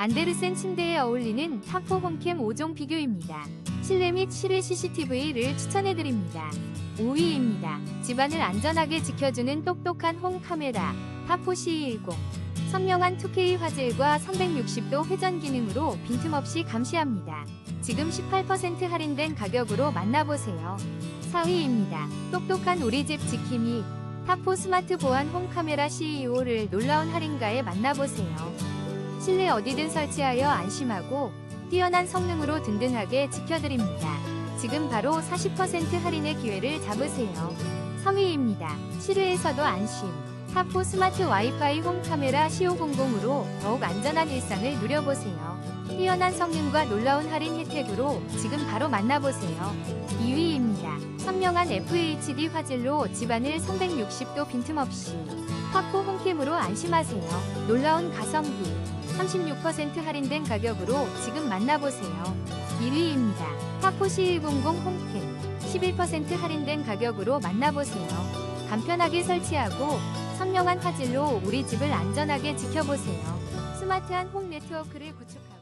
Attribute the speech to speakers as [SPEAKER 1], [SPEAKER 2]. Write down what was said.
[SPEAKER 1] 안데르센 침대에 어울리는 타포 홈캠 5종 비교입니다. 실내 및 실외 CCTV를 추천해드립니다. 5위입니다. 집안을 안전하게 지켜주는 똑똑한 홈 카메라 타포 C10 선명한 2K 화질과 360도 회전 기능으로 빈틈없이 감시합니다. 지금 18% 할인된 가격으로 만나보세요. 4위입니다. 똑똑한 우리 집 지킴이 타포 스마트 보안 홈 카메라 CEO를 놀라운 할인가에 만나보세요. 실내 어디든 설치하여 안심하고 뛰어난 성능으로 든든하게 지켜드립니다. 지금 바로 40% 할인의 기회를 잡으세요. 3위입니다. 실외에서도 안심. 타포 스마트 와이파이 홈 카메라 CO00으로 더욱 안전한 일상을 누려보세요. 뛰어난 성능과 놀라운 할인 혜택으로 지금 바로 만나보세요. 2위입니다. 선명한 FHD 화질로 집안을 360도 빈틈없이 타포 홈캠으로 안심하세요. 놀라운 가성비 36% 할인된 가격으로 지금 만나보세요. 1위입니다. 타포 C100 홈캠 11% 할인된 가격으로 만나보세요. 간편하게 설치하고 선명한 화질로 우리 집을 안전하게 지켜보세요. 스마트한 홈 네트워크를 구축하고